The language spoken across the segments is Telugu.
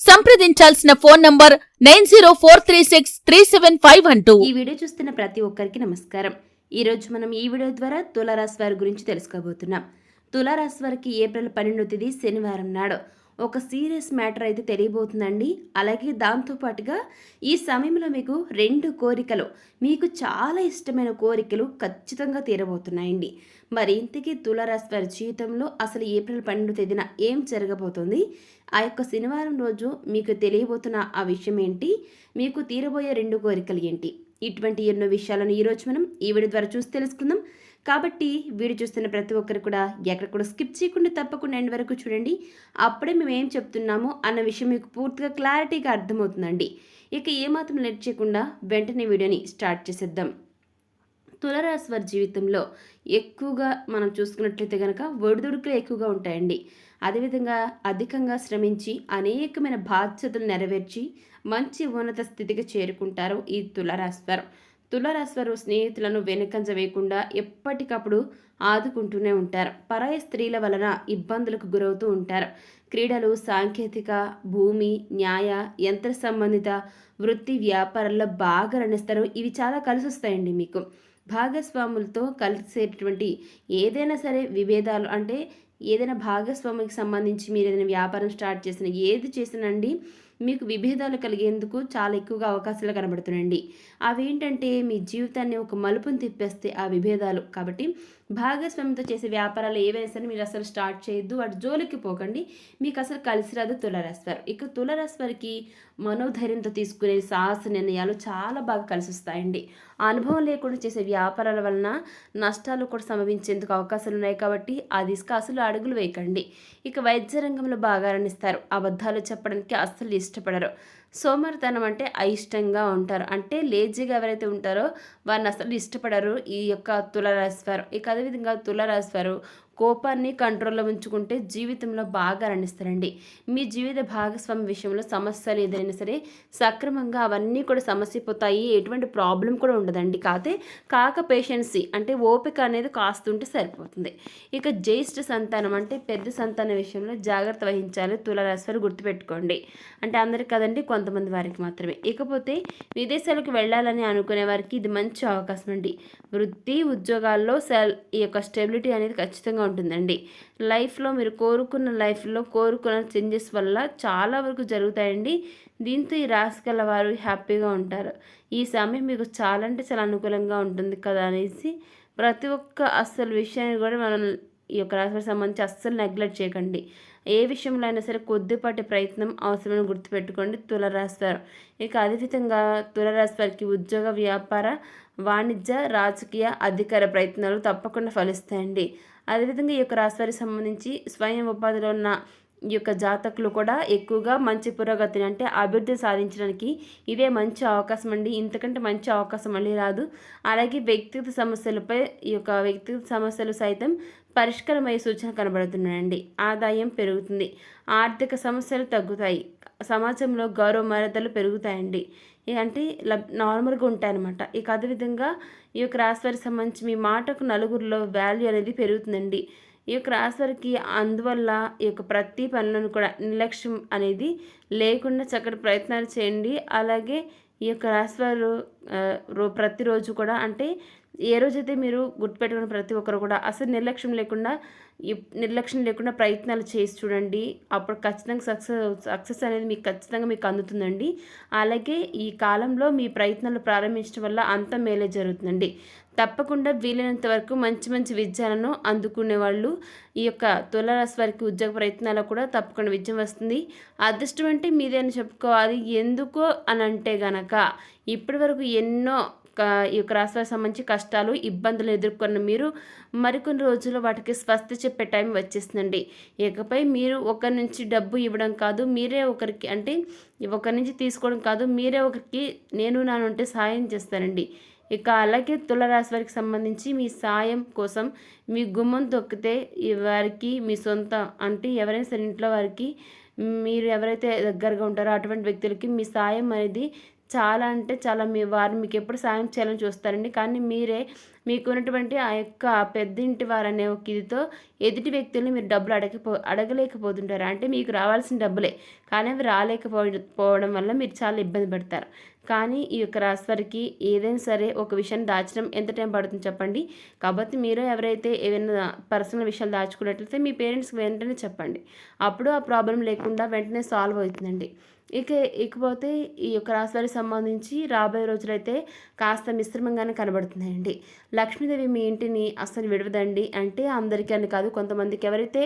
సంప్రదించాల్సిన phone number nine zero four three six three seven five అంటూ ఈ వీడియో చూస్తున్న ప్రతి ఒక్కరికి నమస్కారం. ఈ రోజు మనం ఈ వీడియో ద్వారా తులారాశి వారి గురించి తెలుసుకోబోతున్నాం. తులారాశి వారికి ఏప్రిల్ పన్నెండో తేదీ శనివారం నాడు. ఒక సీరియస్ మ్యాటర్ అయితే తెలియబోతుందండి. అలాగే దాంతోపాటుగా ఈ సమయంలో మీకు రెండు కోరికలు మీకు చాలా ఇష్టమైన కోరికలు ఖచ్చితంగా తీరబోతున్నాయండి. మరి ఇంతకీ తులారాశి వారి జీవితంలో అసలు ఏప్రిల్ పన్నెండు తేదీన ఏం జరగబోతుంది? ఆ యొక్క శనివారం రోజు మీకు తెలియబోతున్న ఆ విషయం ఏంటి? మీకు తీరబోయే రెండు కోరికలు ఏంటి? ఇటువంటి ఎన్నో విషయాలను ఈరోజు మనం ఈ వీడియో ద్వారా చూసి తెలుసుకుందాం. కాబట్టి వీడియో చూస్తున్న ప్రతి ఒక్కరు కూడా ఎక్కడ కూడా స్కిప్ చేయకుండా తప్పకుండా ఎండ్ వరకు చూడండి. అప్పుడే మేము ఏం చెప్తున్నామో అన్న విషయం మీకు పూర్తిగా క్లారిటీగా అర్థమవుతుందండి. ఇక ఏమాత్రం లేట్ చేయకుండా వెంటనే వీడియోని స్టార్ట్ చేసేద్దాం. తులరాశి వారి జీవితంలో ఎక్కువగా మనం చూసుకున్నట్లయితే కనుక ఒడిదుడుకులు ఎక్కువగా ఉంటాయండి. అదేవిధంగా అధికంగా శ్రమించి అనేకమైన బాధ్యతలు నెరవేర్చి మంచి ఉన్నత స్థితికి చేరుకుంటారు ఈ తులరాశి వారు. తులరాశి స్నేహితులను వెనుకంజ వేయకుండా ఎప్పటికప్పుడు ఆదుకుంటూనే ఉంటారు. పరాయ స్త్రీల వలన ఇబ్బందులకు గురవుతూ ఉంటారు. క్రీడలు సాంకేతిక భూమి న్యాయ యంత్ర సంబంధిత వృత్తి వ్యాపారాల్లో బాగా రణిస్తారు ఇవి చాలా కలిసి వస్తాయండి మీకు. భాగస్వాములతో కలిసేటటువంటి ఏదైనా సరే విభేదాలు అంటే ఏదైనా భాగస్వామికి సంబంధించి మీరు ఏదైనా వ్యాపారం స్టార్ట్ చేసిన ఏది చేసినండి మీకు విభేదాలు కలిగేందుకు చాలా ఎక్కువగా అవకాశాలు కనబడుతున్నాయండి. అవి ఏంటంటే మీ జీవితాన్ని ఒక మలుపుని తిప్పేస్తే ఆ విభేదాలు. కాబట్టి భాగస్వామితో చేసే వ్యాపారాలు ఏవైనా సరే మీరు అసలు స్టార్ట్ చేయొద్దు వాటి జోలికి పోకండి. మీకు అసలు కలిసి రాదు తులరాశివారు. ఇక తులరాశి వారికి మనోధైర్యంతో తీసుకునే సాహస నిర్ణయాలు చాలా బాగా కలిసి వస్తాయండి. అనుభవం లేకుండా చేసే వ్యాపారాల వలన నష్టాలు కూడా సంభవించేందుకు అవకాశాలు ఉన్నాయి కాబట్టి ఆ దిశగా అసలు అడుగులు వేయకండి. ఇక వైద్య రంగంలో బాగా రాణిస్తారు అబద్ధాలు చెప్పడానికి అస్సలు ఇష్టపడరు. సోమరితనం అంటే అయిష్టంగా ఉంటారు. అంటే లేజీగా ఎవరైతే ఉంటారో వారిని అసలు ఇష్టపడరు. ఈ యొక్క తులరాశి వారు. ఇక అదేవిధంగా తులరాశి వారు కోపాన్ని కంట్రోల్లో ఉంచుకుంటే జీవితంలో బాగా రణిస్తారండి. మీ జీవిత భాగస్వామి విషయంలో సమస్యలు ఏదైనా సరే సక్రమంగా అవన్నీ కూడా సమస్య పోతాయి ఎటువంటి ప్రాబ్లం కూడా ఉండదండి. కాకపోతే కాక పేషెన్సీ అంటే ఓపిక అనేది కాస్తుంటే సరిపోతుంది. ఇక జ్యేష్ఠ సంతానం అంటే పెద్ద సంతానం విషయంలో జాగ్రత్త వహించాలి తులరాశ్వరు గుర్తుపెట్టుకోండి. అంటే అందరికి కదండి కొంతమంది వారికి మాత్రమే. ఇకపోతే విదేశాలకు వెళ్ళాలని అనుకునే వారికి ఇది మంచి అవకాశం అండి వృత్తి ఉద్యోగాల్లో సెల్ ఈ యొక్క స్టెబిలిటీ అనేది ఖచ్చితంగా ఉంటుందండి లైఫ్లో మీరు కోరుకున్న లైఫ్లో కోరుకున్న చేంజెస్ వల్ల చాలా వరకు జరుగుతాయండి. దీంతో ఈ రాశి వారు హ్యాపీగా ఉంటారు. ఈ సమయం మీకు చాలా అంటే చాలా అనుకూలంగా ఉంటుంది కదా అనేసి ప్రతి ఒక్క అస్సలు విషయాన్ని కూడా మనం ఈ యొక్క రాశికి సంబంధించి అస్సలు నెగ్లెక్ట్ చేయకండి. ఏ విషయంలో అయినా సరే కొద్దిపాటి ప్రయత్నం అవసరమని గుర్తుపెట్టుకోండి తులరాశి వారు. ఇక అదేవిధంగా తులరాశి వారికి ఉద్యోగ వ్యాపార వాణిజ్య రాజకీయ అధికార ప్రయత్నాలు తప్పకుండా ఫలిస్తాయండి. అదేవిధంగా ఈ యొక్క రాశివారికి సంబంధించి స్వయం ఉపాధిలో ఉన్న ఈ యొక్క జాతకులు కూడా ఎక్కువగా మంచి పురోగతిని అంటే అభివృద్ధి సాధించడానికి ఇదే మంచి అవకాశం అండి. ఇంతకంటే మంచి అవకాశం మళ్ళీ రాదు. అలాగే వ్యక్తిగత సమస్యలపై ఈ యొక్క వ్యక్తిగత సమస్యలు సైతం పరిష్కారమయ్యే సూచన కనబడుతున్నాయండి. ఆదాయం పెరుగుతుంది. ఆర్థిక సమస్యలు తగ్గుతాయి. సమాజంలో గౌరవ మర్యాదలు పెరుగుతాయండి. అంటే లబ్ నార్మల్గా ఉంటాయన్నమాట. ఇక అదేవిధంగా ఈ యొక్క రాశివారికి సంబంధించి మీ మాటకు నలుగురిలో వాల్యూ అనేది పెరుగుతుందండి. ఈ యొక్క రాశివారికి అందువల్ల ఈ యొక్క ప్రతి పనులను కూడా నిర్లక్ష్యం అనేది లేకుండా చక్కటి ప్రయత్నాలు చేయండి. అలాగే ఈ యొక్క రాశివారు రో ప్రతిరోజు కూడా అంటే ఏ రోజైతే మీరు గుర్తుపెట్టుకున్న ప్రతి ఒక్కరు కూడా అసలు నిర్లక్ష్యం లేకుండా నిర్లక్ష్యం లేకుండా ప్రయత్నాలు చేసి చూడండి. అప్పుడు ఖచ్చితంగా సక్సెస్ సక్సెస్ అనేది మీకు ఖచ్చితంగా మీకు అందుతుందండి. అలాగే ఈ కాలంలో మీ ప్రయత్నాలు ప్రారంభించడం వల్ల అంత మేలే జరుగుతుందండి. తప్పకుండా వీలైనంత వరకు మంచి మంచి విజయాలను అందుకునే వాళ్ళు ఈ యొక్క తులరాశి వారికి ఉద్యోగ ప్రయత్నాలు కూడా తప్పకుండా విజయం వస్తుంది. అదృష్టం అంటే మీదే అని చెప్పుకోవాలి. ఎందుకో అని అంటే గనక ఇప్పటి వరకు ఎన్నో ఈ యొక్క రాశివారికి సంబంధించి కష్టాలు ఇబ్బందులు ఎదుర్కొన్న మీరు మరికొన్ని రోజుల్లో వాటికి స్వస్తి చెప్పే టైం వచ్చేస్తుందండి. ఇకపై మీరు ఒకరి నుంచి డబ్బు ఇవ్వడం కాదు మీరే ఒకరికి అంటే ఒకరి నుంచి తీసుకోవడం కాదు మీరే ఒకరికి నేను నానుంటే సాయం చేస్తానండి ఇక అలాగే తులరాశి వారికి సంబంధించి మీ సాయం కోసం మీ గుమ్మం తొక్కితే వారికి మీ సొంత అంటే ఎవరైనా సరే ఇంట్లో వారికి మీరు ఎవరైతే దగ్గరగా ఉంటారో అటువంటి వ్యక్తులకి మీ సాయం అనేది చాలా అంటే చాలా మీ వారు మీకు ఎప్పుడు సాయం చేయాలని చూస్తారండి. కానీ మీరే మీకు ఉన్నటువంటి ఆ యొక్క పెద్దింటి వారు అనే ఒక ఇదితో ఎదుటి వ్యక్తుల్ని మీరు డబ్బులు అడగపో అడగలేకపోతుంటారు. అంటే మీకు రావాల్సిన డబ్బులే. కానీ అవి రాలేకపోవడం వల్ల మీరు చాలా ఇబ్బంది పడతారు. కానీ ఈ యొక్క రాశివారికి ఏదైనా సరే ఒక విషయాన్ని దాచడం ఎంత టైం పడుతుంది చెప్పండి. కాబట్టి మీరు ఎవరైతే ఏమైనా పర్సనల్ విషయాలు దాచుకున్నట్లయితే మీ పేరెంట్స్కి వెంటనే చెప్పండి. అప్పుడు ఆ ప్రాబ్లం లేకుండా వెంటనే సాల్వ్ అవుతుందండి. ఇక ఇకపోతే ఈ యొక్క రాశివారికి సంబంధించి రాబోయే రోజులైతే కాస్త మిశ్రమంగానే కనబడుతున్నాయండి. లక్ష్మీదేవి మీ ఇంటిని అస్సలు విడవదండి. అంటే అందరికీ అని కాదు కొంతమందికి ఎవరైతే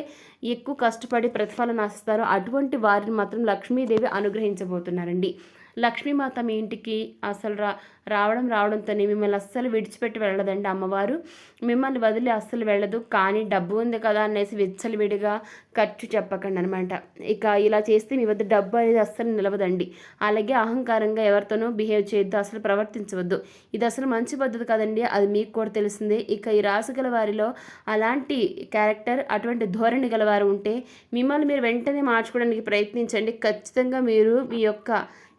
ఎక్కువ కష్టపడి ప్రతిఫలం ఆశిస్తారో అటువంటి వారిని మాత్రం లక్ష్మీదేవి అనుగ్రహించబోతున్నారండి. లక్ష్మీమాత మీ ఇంటికి అసలు రా రావడం రావడంతోనే మిమ్మల్ని అస్సలు విడిచిపెట్టి వెళ్ళదండి అమ్మవారు. మిమ్మల్ని వదిలి అస్సలు వెళ్ళదు. కానీ డబ్బు ఉంది కదా అనేసి విచ్చలవిడిగా ఖర్చు చెప్పకండి అనమాట ఇక ఇలా చేస్తే మీ వద్ద డబ్బు అనేది అస్సలు నిలవదండి. అలాగే అహంకారంగా ఎవరితోనూ బిహేవ్ చేయొద్దు. అసలు ప్రవర్తించవద్దు. ఇది అసలు మంచి పద్ధతి కదండి. అది మీకు కూడా తెలిసిందే. ఇక ఈ రాసుగల వారిలో అలాంటి క్యారెక్టర్ అటువంటి ధోరణి గలవారు ఉంటే మిమ్మల్ని మీరు వెంటనే మార్చుకోవడానికి ప్రయత్నించండి. ఖచ్చితంగా మీరు మీ యొక్క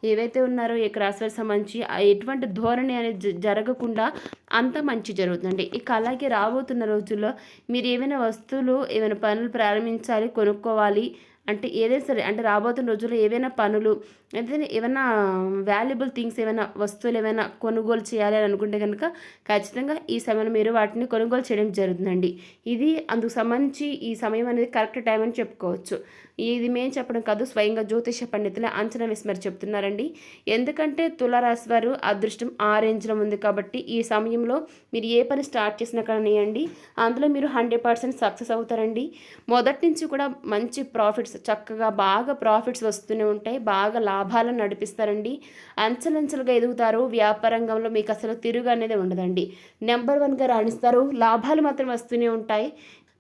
ఏవైతే ఉన్నారో ఈ రాశివారికి సంబంధించి ఎటువంటి ధోరణి అనేది జరగకుండా అంత మంచి జరుగుతుందండి. ఇక అలాగే రాబోతున్న రోజుల్లో మీరు ఏమైనా వస్తువులు ఏమైనా పనులు ప్రారంభించాలి కొనుక్కోవాలి అంటే ఏదైనా సరే అంటే రాబోతున్న రోజుల్లో ఏవైనా పనులు అయితే ఏమైనా వాల్యుబుల్ థింగ్స్ ఏమైనా వస్తువులు ఏమైనా కొనుగోలు చేయాలి అని అనుకుంటే కనుక ఖచ్చితంగా ఈ సమయంలో మీరు వాటిని కొనుగోలు చేయడం జరుగుతుందండి. ఇది అందుకు సంబంధించి ఈ సమయం అనేది కరెక్ట్ టైం అని చెప్పుకోవచ్చు. ఇది మేము చెప్పడం కాదు స్వయంగా జ్యోతిష పండితులే అంచనా వేసి మరి చెప్తున్నారండి. ఎందుకంటే తులారాశి వారు అదృష్టం ఆ రేంజ్లో ఉంది కాబట్టి ఈ సమయంలో మీరు ఏ పని స్టార్ట్ చేసినా కానివ్వండి అందులో మీరు హండ్రెడ్ పర్సెంట్ సక్సెస్ అవుతారండి. మొదటి నుంచి కూడా మంచి ప్రాఫిట్స్ చక్కగా బాగా ప్రాఫిట్స్ వస్తూనే ఉంటాయి బాగా లాభాలను నడిపిస్తారండి. అంచెలంచెలుగా ఎదుగుతారు. వ్యాపార రంగంలో మీకు అసలు తిరుగు అనేది ఉండదండి. నెంబర్ వన్గా రాణిస్తారు. లాభాలు మాత్రం వస్తూనే ఉంటాయి.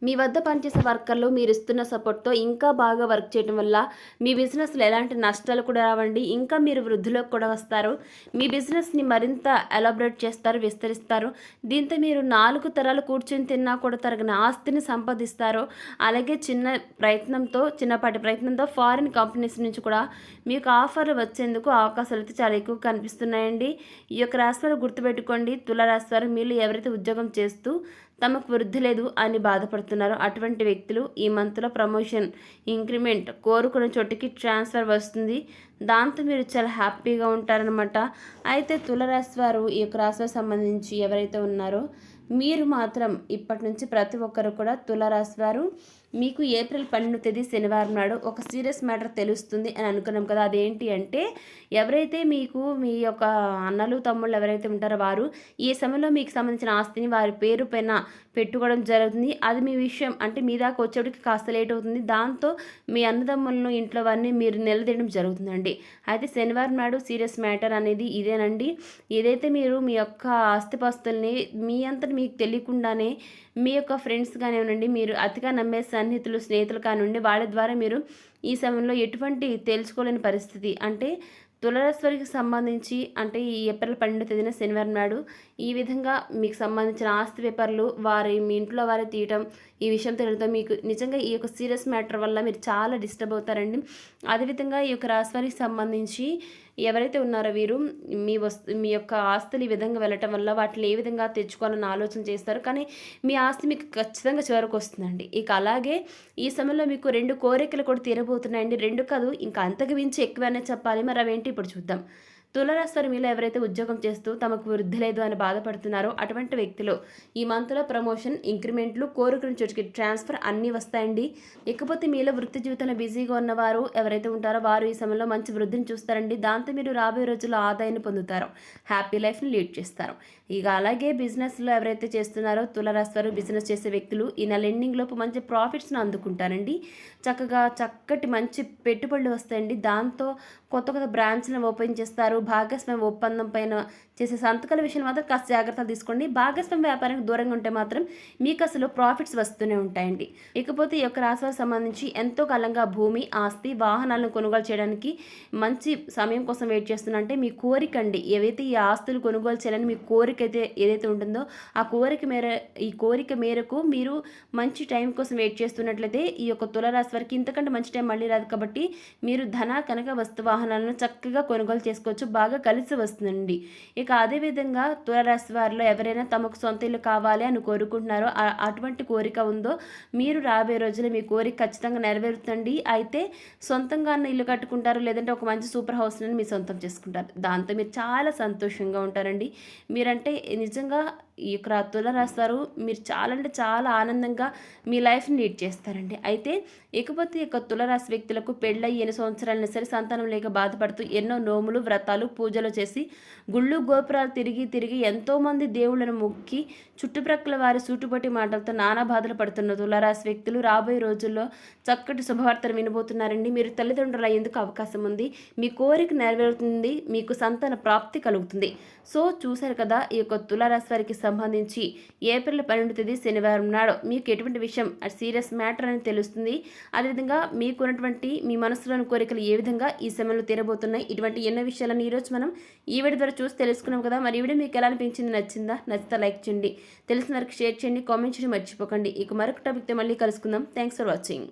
మీ వద్ద పనిచేసే వర్కర్లు మీరు ఇస్తున్న సపోర్ట్తో ఇంకా బాగా వర్క్ చేయడం వల్ల మీ బిజినెస్లో ఎలాంటి నష్టాలు కూడా రావండి. ఇంకా మీరు వృద్ధిలోకి కూడా వస్తారు. మీ బిజినెస్ని మరింత ఎలాబరేట్ చేస్తారు విస్తరిస్తారు. దీంతో మీరు నాలుగు తరాలు కూర్చొని తిన్నా కూడా తరగని ఆస్తిని సంపాదిస్తారు. అలాగే చిన్న ప్రయత్నంతో చిన్నపాటి ప్రయత్నంతో ఫారిన్ కంపెనీస్ నుంచి కూడా మీకు ఆఫర్లు వచ్చేందుకు అవకాశాలు అయితే చాలా ఎక్కువ కనిపిస్తున్నాయండి. ఈ యొక్క రాశివారు గుర్తుపెట్టుకోండి. తుల రాశివారు మీరు ఎవరైతే ఉద్యోగం చేస్తూ తమకు వృద్ధి లేదు అని బాధపడుతున్నారు. అటువంటి వ్యక్తులు ఈ మంత్లో ప్రమోషన్ ఇంక్రిమెంట్ కోరుకున్న చోటికి ట్రాన్స్ఫర్ వస్తుంది. దాంతో మీరు చాలా హ్యాపీగా ఉంటారనమాట అయితే తులరాశి వారు ఈ యొక్క రాశికి సంబంధించి ఎవరైతే ఉన్నారో మీరు మాత్రం ఇప్పటి నుంచి ప్రతి ఒక్కరు కూడా తులరాశి వారు. మీకు ఏప్రిల్ పన్నెండు తేదీ శనివారం నాడు ఒక సీరియస్ మ్యాటర్ తెలుస్తుంది అని అనుకున్నాం కదా. అదేంటి అంటే ఎవరైతే మీకు మీ యొక్క అన్నలు తమ్ముళ్ళు ఎవరైతే ఉంటారో వారు ఈ సమయంలో మీకు సంబంధించిన ఆస్తిని వారి పేరు పైన పెట్టుకోవడం జరుగుతుంది. అది మీ విషయం. అంటే మీ దాకా వచ్చేటికి కాస్త లేట్ అవుతుంది. దాంతో మీ అన్నదమ్ములను ఇంట్లో వారిని మీరు నిలదీయడం జరుగుతుందండి. అయితే శనివారం నాడు సీరియస్ మ్యాటర్ అనేది ఇదేనండి. ఏదైతే మీరు మీ యొక్క ఆస్తిపాస్తుల్ని మీ అంతటి మీకు తెలియకుండానే మీ యొక్క ఫ్రెండ్స్ కానివ్వండి మీరు అతిగా నమ్మేసారు సన్నిహితులు స్నేహితులు కానివ్వండి వాళ్ళ ద్వారా మీరు ఈ సమయంలో ఎటువంటి తెలుసుకోలేని పరిస్థితి. అంటే తులరాశివారికి సంబంధించి అంటే ఈ ఏప్రిల్ పన్నెండు తేదీన శనివారం నాడు ఈ విధంగా మీకు సంబంధించిన ఆస్తి పేపర్లు వారి మీ ఇంట్లో వారి తీయటం ఈ విషయం తెలియడంతో మీకు నిజంగా ఈ యొక్క సీరియస్ మ్యాటర్ వల్ల మీరు చాలా డిస్టర్బ్ అవుతారండి. అదేవిధంగా ఈ యొక్క రాశివారికి సంబంధించి ఎవరైతే ఉన్నారో వీరు మీ వస్తు మీ యొక్క ఆస్తులు ఈ విధంగా వెళ్ళటం వల్ల వాటిని ఏ విధంగా తెచ్చుకోవాలని ఆలోచన చేస్తారు. కానీ మీ ఆస్తి మీకు ఖచ్చితంగా చివరికి వస్తుందండి. ఇక అలాగే ఈ సమయంలో మీకు రెండు కోరికలు కూడా తీరబోతున్నాయండి. రెండు కాదు ఇంకా అంతకు మించి ఎక్కువనే చెప్పాలి. మరి అవేంటి? ఇప్పుడు చూద్దాం. తులరాశి మీలో ఎవరైతే ఉద్యోగం చేస్తూ తమకు వృద్ధి లేదు అని బాధపడుతున్నారో అటువంటి వ్యక్తులు ఈ మంత్లో ప్రమోషన్ ఇంక్రిమెంట్లు కోరుకున్న చోటుకి ట్రాన్స్ఫర్ అన్నీ వస్తాయండి. ఇకపోతే మీలో వృత్తి జీవితంలో బిజీగా ఉన్నవారు ఎవరైతే ఉంటారో వారు ఈ సమయంలో మంచి వృద్ధిని చూస్తారండి. దాంతో మీరు రాబోయే రోజుల్లో ఆదాయాన్ని పొందుతారు. హ్యాపీ లైఫ్ని లీడ్ చేస్తారు. ఇక అలాగే బిజినెస్లో ఎవరైతే చేస్తున్నారో తులరాశి వారు బిజినెస్ చేసే వ్యక్తులు ఈ నెల ఎండింగ్ లోపు మంచి ప్రాఫిట్స్ను అందుకుంటారండి. చక్కగా చక్కటి మంచి పెట్టుబడులు వస్తాయండి. దాంతో కొత్త కొత్త బ్రాంచ్లను ఓపెన్ చేస్తారు. భాగస్వామ్య ఒప్పందం పైన చేసే సంతకాల విషయం మాత్రం కాస్త జాగ్రత్తలు తీసుకోండి. భాగస్వామ్య వ్యాపారానికి దూరంగా ఉంటే మాత్రం మీకు అసలు ప్రాఫిట్స్ వస్తూనే ఉంటాయండి. ఇకపోతే ఈ యొక్క రాశి సంబంధించి ఎంతో కాలంగా భూమి ఆస్తి వాహనాలను కొనుగోలు చేయడానికి మంచి సమయం కోసం వెయిట్ చేస్తున్నారంటే మీ కోరిక అండి. ఏవైతే ఈ ఆస్తులు కొనుగోలు చేయాలని మీ కోరిక అయితే ఏదైతే ఉంటుందో ఆ కోరిక మేర ఈ కోరిక మేరకు మీరు మంచి టైం కోసం వెయిట్ చేస్తున్నట్లయితే ఈ యొక్క తులరాశి వారికి ఇంతకంటే మంచి టైం మళ్ళీ రాదు కాబట్టి మీరు ధన కనుక వస్తు వాహనాలను చక్కగా కొనుగోలు చేసుకోవచ్చు. బాగా కలిసి వస్తుందండి. ఇక అదేవిధంగా తులరాశి వారిలో ఎవరైనా తమకు సొంత ఇల్లు కావాలి అని కోరుకుంటున్నారో అటువంటి కోరిక ఉందో మీరు రాబోయే రోజుల్లో మీ కోరిక ఖచ్చితంగా నెరవేరుతుంది అయితే సొంతంగా అన్న ఇల్లు కట్టుకుంటారు లేదంటే ఒక మంచి సూపర్ హౌస్ని మీ సొంతం చేసుకుంటారు. దాంతో మీరు చాలా సంతోషంగా ఉంటారండి. మీరంటే నిజంగా ఈ యొక్క తుల రాస్తారు మీరు చాలా అంటే చాలా ఆనందంగా మీ లైఫ్ని లీడ్ చేస్తారండి. అయితే ఇకపోతే యొక్క తులరాశి వ్యక్తులకు పెళ్ళయి ఎన్ని సంవత్సరాలైనా సరే సంతానం లేక బాధపడుతూ ఎన్నో నోములు వ్రతాలు పూజలు చేసి గుళ్ళు గోపురాలు తిరిగి తిరిగి ఎంతోమంది దేవుళ్ళను మొక్కి చుట్టుప్రక్కల వారి సూటుపట్టి మాటలతో నానా బాధలు పడుతున్న తులరాశి వ్యక్తులు రాబోయే రోజుల్లో చక్కటి శుభవార్తలు వినబోతున్నారండి. మీరు తల్లిదండ్రులు అయ్యేందుకు అవకాశం ఉంది. మీ కోరిక నెరవేరుతుంది. మీకు సంతాన ప్రాప్తి కలుగుతుంది. సో చూశారు కదా ఈ యొక్క తులారాశి వారికి సంబంధించి ఏప్రిల్ పన్నెండు తేదీ శనివారం నాడు మీకు ఎటువంటి విషయం సీరియస్ మ్యాటర్ అని తెలుస్తుంది. అదేవిధంగా మీకున్నటువంటి మీ మనసులోని కోరికలు ఏ విధంగా ఈ సమయంలో తీరబోతున్నాయి? ఇటువంటి ఎన్నో విషయాలను ఈరోజు మనం ఈ వీడియో ద్వారా చూసి తెలుసుకున్నాం కదా. మరి ఈ వీడియో మీకు ఎలా అనిపించింది? నచ్చిందా? నచ్చితే లైక్ చేయండి. తెలిసిన వరకు షేర్ చేయండి. కామెంట్ చేయండి. మర్చిపోకండి. ఇక మరొక టాపిక్తో మళ్ళీ కలుసుకుందాం. Thanks for watching.